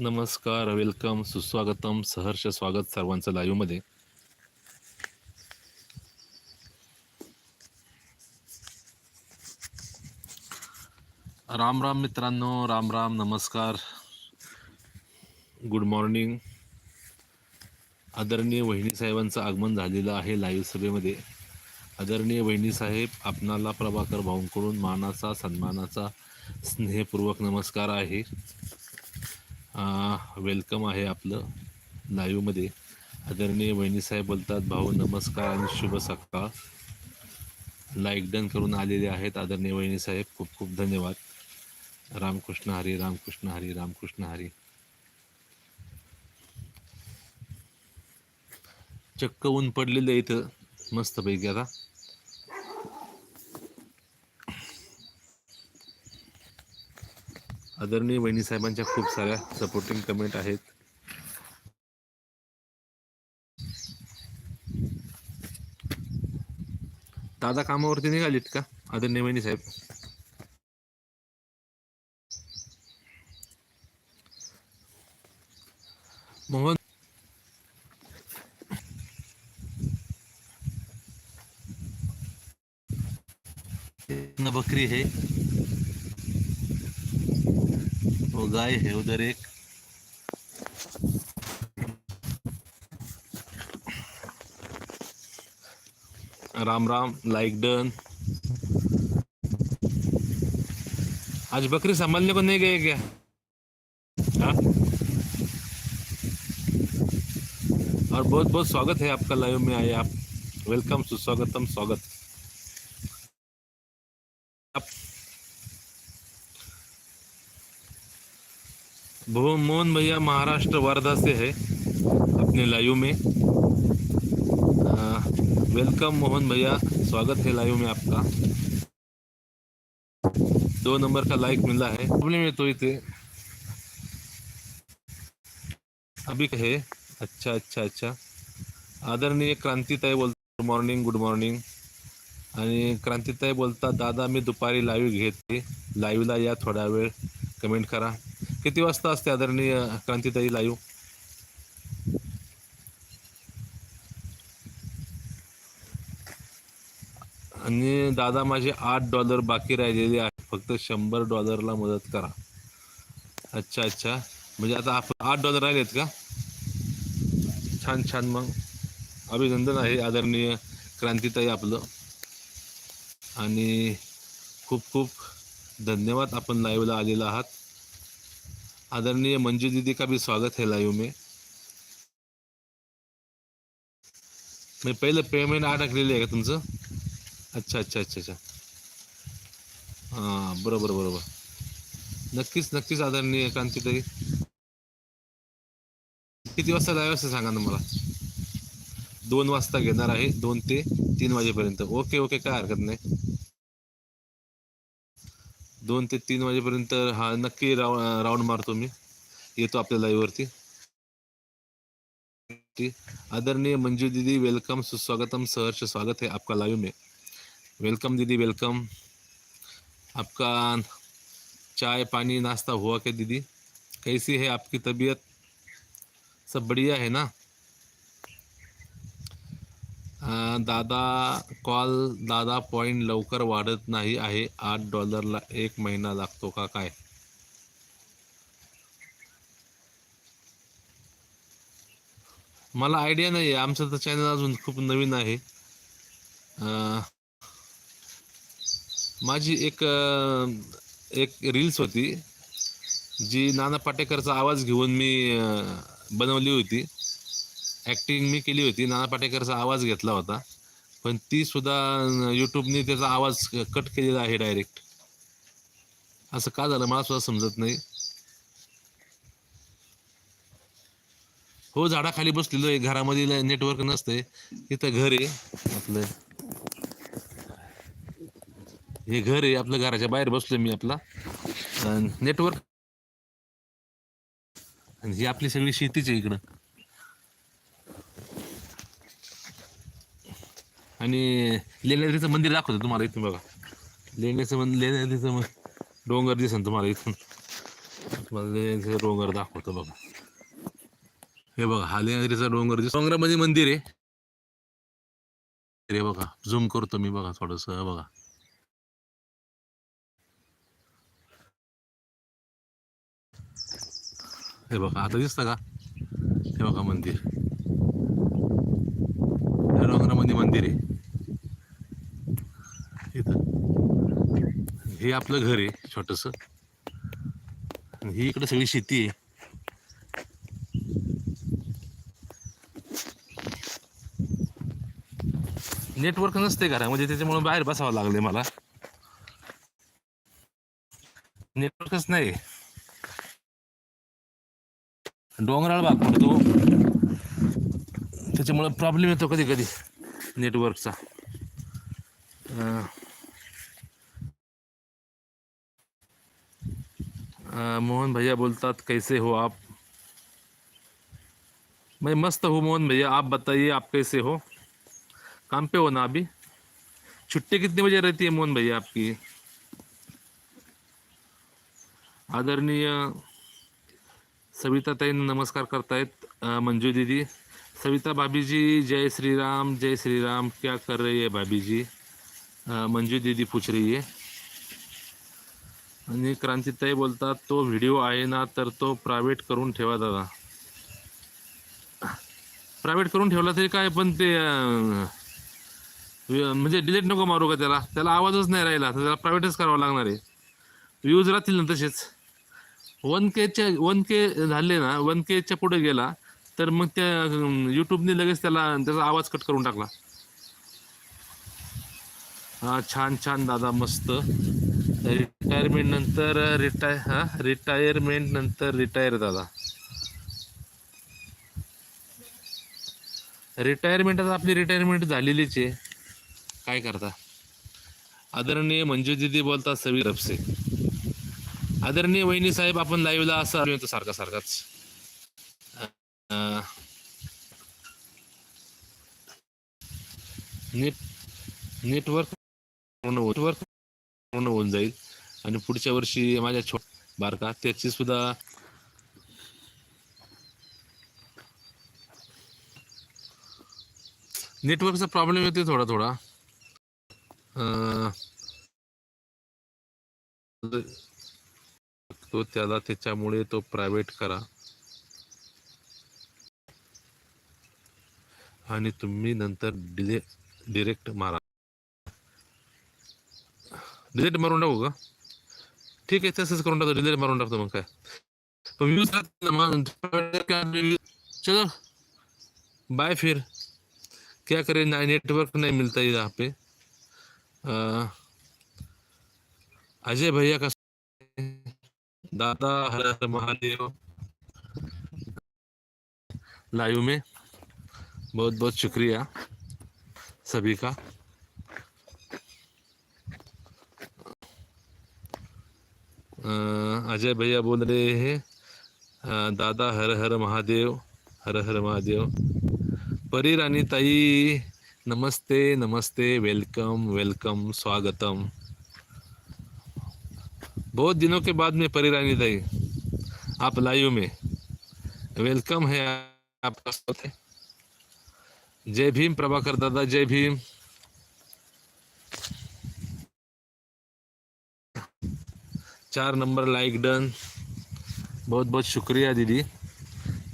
नमस्कार वेलकम सुस्वागतम सहर्ष स्वागत सर्वांचं लाईव्हमध्ये राम राम मित्रांनो राम राम नमस्कार. गुड मॉर्निंग आदरणीय वहिनी साहेबांचं आगमन झालेलं आहे लाईव्ह सभेमध्ये. आदरणीय वहिनी साहेब आपणाला प्रभाकर भाऊंकडून मानाचा सन्मानाचा स्नेहपूर्वक नमस्कार आहे. वेलकम आहे आपलं लाईव्हमध्ये आदरणीय वहिनीसाहेब बोलतात भाऊ नमस्कार आणि शुभ सकाळ. लाईक डन करून आलेले आहेत आदरणीय वहिनीसाहेब खूप खूप धन्यवाद. रामकृष्ण हरी रामकृष्ण हरी रामकृष्ण हरी. चक्क ऊन पडलेलं आहे इथं. मस्तपैकी आता. आदरणीय वहिनी साहेबांच्या खूप साऱ्या सपोर्टिंग कमेंट आहेत. दादा कामावरती निघालीत का? आदरणीय वहिनी साहेब मोहन बकरी है गाय है, उधर एक। राम राम लाइक डन आज बकरी संभालने को नहीं गए क्या? हाँ? और बहुत बहुत स्वागत है आपका लाइव में आए आप। वेलकम सुस्वागतम, स्वागत। मोहन भैया महाराष्ट्र वर्धा से है अपने लाइव में। आ, वेलकम मोहन भैया स्वागत है लाइव में आपका। दो नंबर का लाइक मिला है। प्रॉब्लम है तो इथे अभी है अच्छा अच्छा अच्छा। आदरणीय क्रांतीताई बोल गुड मॉर्निंग गुड मॉर्निंग आणि क्रांतीताई बोलतात दादा मी दुपारी लाईव्ह घेते. लाईव्हला या थोडा वेळ. कमेंट करा. किती वाजता असते आदरणीय क्रांतीताई लाईव्ह आणि दादा माझे आठ डॉलर बाकी राहिलेले आहेत. फक्त शंभर डॉलरला मदत करा. अच्छा अच्छा. म्हणजे आता आप आठ डॉलर राहिलेत का? छान छान. मग अभिनंदन आहे आदरणीय क्रांतीताई आपलं. आणि खूप खूप धन्यवाद. आपण लाईव्हला आलेला आहात. आदरणीय मंजू दीदी का भी स्वागत है लाइव में। मी पहिलं पेमेंट अडकलेलं आहे का तुमचं अच्छा अच्छा अच्छा अच्छा। हां बरोबर बरोबर। नक्कीच नक्कीच आदरणीय क्रांतीताई किती वाजता लाईव्ह असं सांगा ना मला? दोन वाजता घेणार आहे दोन ते तीन वाजेपर्यंत. ओके ओके काय हरकत नाही. दोन ते तीन वाजेपर्यंत हा नक्की राऊ राऊंड मारतो मी. येतो आपल्या लाईव्हवरती आदरणीय मंजू दीदी वेलकम सुस्वागतम सहर्ष स्वागत है आपका लाइव में. वेलकम दीदी वेलकम आपका चाय पानी नाश्ता हुआ क्या दीदी? कैसी है आपकी तबीयत? सब बढ़िया है ना? दादा कॉल दादा पॉईंट लवकर वाढत नाही आहे. आठ डॉलरला एक महिना लागतो का काय? मला आयडिया नाही आहे आमचं तर चॅनल अजून खूप नवीन आहे. माझी एक एक रील्स होती जी नाना पाटेकरचा आवाज घेऊन मी बनवली होती. ॲक्टिंग मी केली होती. नाना पाटेकरचा आवाज घेतला होता. पण ती सुद्धा यूट्यूबने त्याचा आवाज कट केलेला आहे डायरेक्ट असं का झालं मला सुद्धा समजत नाही. हो झाडाखाली बसलेलो आहे. घरामध्ये नेटवर्क नसते. इथं घर आहे. आपलं हे घर आहे. आपलं घराच्या बाहेर बसलोय मी आपला. नेटवर्क आणि ही आपली सगळी शेतीच आहे इकडं. आणि लेण्याद्रीचं मंदिर दाखवतो तुम्हाला इथून बघा. लेण्याचं मंदिर लेण्याद्रीचं मग डोंगर दिसन तुम्हाला इथून. तुम्हाला लेण्याद्रीचं डोंगर दाखवतो बघा. हे बघा हालेगिरीचा डोंगर दिस डोंगरामध्ये मंदिर आहे. रे बघा झूम करतो मी बघा थोडस बघा. हे बघा आता दिसतं का? हे बघा मंदिर. डोंगरामध्ये मंदिर आहे. इथं. हे आपलं घर आहे छोटस. ही इकडे सगळी शेती आहे. नेटवर्क नसते घरामध्ये त्याच्यामुळे बाहेर बसावं लागले मला. नेटवर्कच नाही. डोंगराळ भाग पडतो. त्याच्यामुळे प्रॉब्लेम येतो कधी कधी नेटवर्कचा. अं, मोहन भैया बोलतात कैसे हो आप? मैं मस्त हूँ मोहन भैया आप बताइए आप कैसे हो? काम पे हो ना अभी? छुट्टी कितने बजे रहती है मोहन भैया आपकी? आदरणीय सविता ताई नमस्कार करतायत अं, मंजू दीदी। सविता भाभी जी जय श्री राम जय श्री राम क्या कर रही है भाभी जी मंजू दीदी पूछ रही है। आणि क्रांतीताई बोलतात तो व्हिडिओ आहे ना तर तो प्रायव्हेट करून ठेवा दादा. प्रायव्हेट करून ठेवला तरी काय पण ते म्हणजे डिलीट नको मारू का त्याला? त्याला आवाजच नाही राहिला तर त्याला प्रायव्हेटच करावं लागणार आहे. व्ह्यूज राहतील ना तसेच. वन केच्या वन के झाले ना वन केच्या पुढे गेला तर मग त्या यूट्यूबने लगेच त्याला त्याचा आवाज कट करून टाकला. हा छान छान दादा मस्त. रिटायरमेंट नंतर रिटाय हा रिटायरमेंट नंतर रिटायर दादा. रिटायरमेंट आता आपली रिटायरमेंट झालेलीच आहे. काय करता? आदरणीय मंजू दिदी बोलतात सवी रपसे आदरणीय वहिनी साहेब आपण लाईव्हला असं आलो येतो सारखा सारखाच. नेट नेटवर्क पूर्ण नेटवर्क पूर्ण होऊन जाईल. आणि पुढच्या वर्षी माझ्या छो बारका त्याची सुद्धा नेटवर्कचा प्रॉब्लेम येते थोडा थोडा तो त्याला त्याच्यामुळे तो प्रायव्हेट करा. आणि तुम्ही नंतर डिले डिरेक्ट मारा. डिलीट मारून टाकू का? ठीक आहे, तसंच करून टाकतो. डिलीट मारून टाकतो मग काय? पण व्ह्यूज चलो. बाय फिर. क्या करें? ना नेटवर्क नहीं मिलता है यहाँ पे. अजय भैया का दादा हर हर महादेव. लाइव में. बहुत बहुत शुक्रिया सभी का। अजय भैया बोल रहे हैं दादा हर हर महादेव, हर हर महादेव। परी रानी ताई, नमस्ते नमस्ते, वेलकम वेलकम, स्वागतम। बहुत दिनों के बाद में परी रानी ताई, आप लाइव में। वेलकम है आपका, स्वागत है। जय भीम, प्रभाकर दादा, जय भीम। चार नंबर लाइक डन बहुत बहुत शुक्रिया दीदी।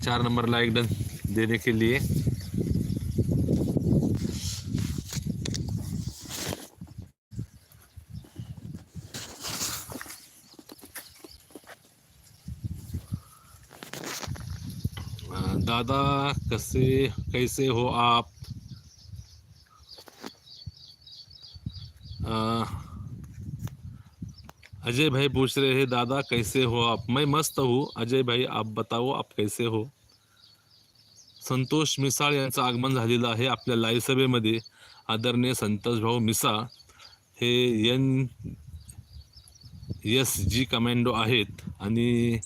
चार नंबर लाइक डन देने के लिए। दादा कसे कैसे हो आप? अजय भाई पूछ रहे हैं दादा कैसे हो आप? मैं मस्त हूँ। अजय भाई आप बताओ आप कैसे हो? संतोष मिसाळ यांचं आगमन झालेलं आहे आपल्या लाईव्ह सभेमध्ये आदरणीय संतोष भाऊ मिसाळ हे एन एस जी कमांडो आहेत. आणि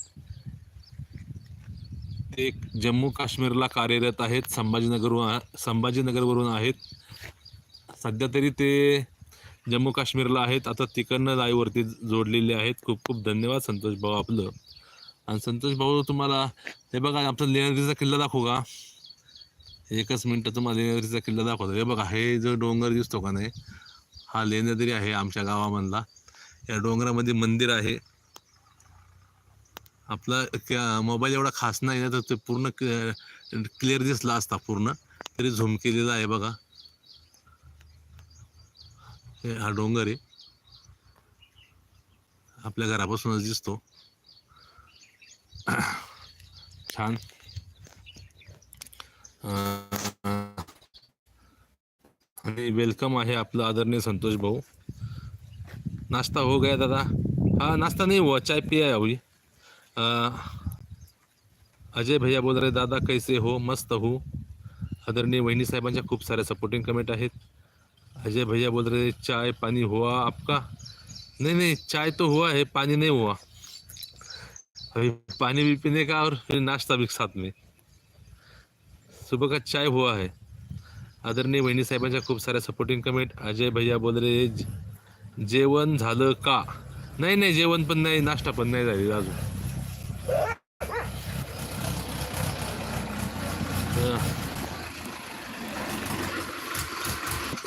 ते जम्मू काश्मीरला कार्यरत आहेत संभाजीनगरवरून संभाजीनगरवरून आहेत. सध्या तरी ते जम्मू काश्मीरला आहेत. आता तिकडनं लाईव्हवरती जोडलेले आहेत. खूप खूप धन्यवाद संतोष भाऊ आपलं. आणि संतोष भाऊ तुम्हाला हे बघा आपला लेण्याद्रीचा किल्ला दाखवू का? एकच मिनटं तुम्हाला लेण्याद्रीचा किल्ला दाखवतो. हे बघा हे जो डोंगर दिसतो का नाही हा लेण्याद्री आहे आमच्या गावामधला. या डोंगरामध्ये मंदिर आहे. आपला क्या- मोबाईल एवढा खास नाही ना तर ते पूर्ण क्लिअर दिसला असता पूर्ण. तरी झूम केलेला आहे बघा. हे हा डोंगर आहे. आपल्या घरापासूनच दिसतो. छान. आणि वेलकम आहे आपलं आदरणीय संतोष भाऊ. नाश्ता हो गया दादा. हा नाश्ता नाही हो, हुआ चाय पिया है अभी. अजय भैया बोल रहे दादा कैसे हो? मस्त हो. आदरणीय वहिनी साहेबांच्या खूप साऱ्या सपोर्टिंग कमेंट आहेत. अजय भैया बोल रहे चाय पानी हुआ आपका? नहीं नहीं चाय तो हुआ है पानी नहीं हुआ। अभी पानी भी पीने का और फिर नाश्ता भी साथ में। सुबह का चाय हुआ है। आदरणीय वहिनी साहेबांच्या खूप साऱ्या सपोर्टिंग कमेंट अजय भैया बोल रहे जेवण झालं का? नाही नाही जेवण पण नाही नाश्ता पण नाही झाली अजून.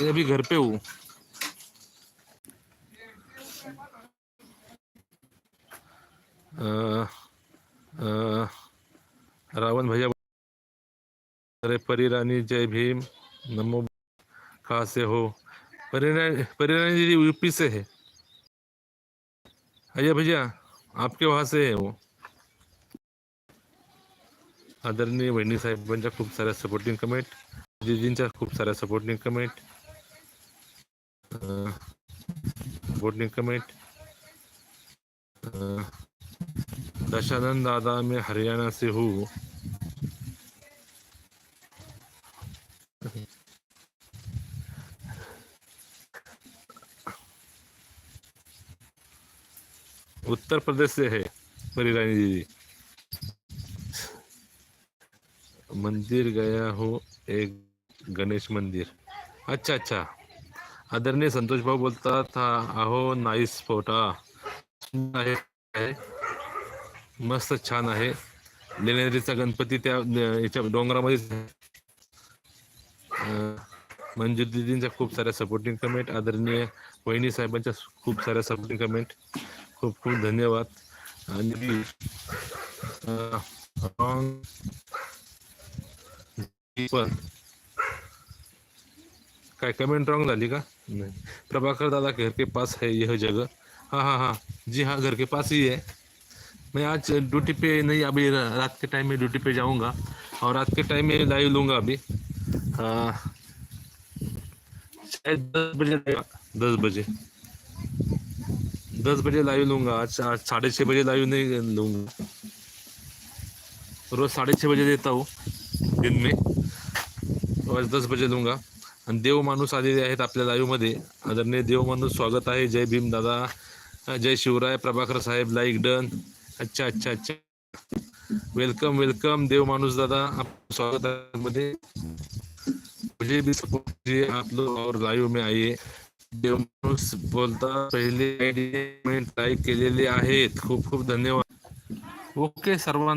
अभी घर पे हूँ। रावण भैया अरे परी रानी, जय भीम, नमो कहाँ से हो। परिरानी परिरानी दीदी यूपी से है। अजय भैया, आपके वहाँ से है वो। आदरणीय वहिनी साहेबांच्या खूप साऱ्या सपोर्टिंग कमेंट दीदींच्या खूप साऱ्या supporting comment supporting comment Dashanand दादा मैं हरियाणा से हूँ। उत्तर प्रदेश से है परिरानी दीदी मंदिर गया हो एक गणेश मंदिर। अच्छा अच्छा। आदरणीय संतोष भाऊ बोलतात अहो नाईस फोटा। आहे मस्त छान आहे. लेण्याद्रीचा गणपती त्या याच्या डोंगरामध्ये मंजू दिदींच्या खूप साऱ्या सपोर्टिंग कमेंट आदरणीय वहिनी साहेबांच्या खूप साऱ्या सपोर्टिंग कमेंट खूप खूप धन्यवाद. आणि काय कमेंट रॉन्ग झाली का नहीं प्रभाकर दादा घर के पास है यह जगह। हाँ हाँ हाँ। जी हाँ घर के पास ही है। मैं आज ड्यूटी पे नहीं अभी रात के टाइम में ड्यूटी पे जाऊँगा। और रात के टाइम में लाइव लूँगा अभी। हाँ। शायद दस बजे दस बजे। दस बजे लाइव लूँगा। आज आज साढ़े छः बजे लाइव नहीं लूँगा। रोज साढ़े छः बजे देता हूँ दिन में। आज दस बजे दूंगा आणि देव माणूस आलेले आहेत आपल्या लाईव्हमध्ये आदरणीय देव माणूस स्वागत आहे. जय भीम दादा. जय शिवराय प्रभाकर साहेब लाईक डन. अच्छा अच्छा अच्छा. वेलकम वेलकम देव माणूस दादा. आप स्वागत आहे मध्ये मुझे भी सपोर्ट कीजिए आप लोग और लाईव्ह में आइए. देव माणूस बोलता पहिले लाईक केलेले आहेत खूप खूप धन्यवाद. ओके सर्वांना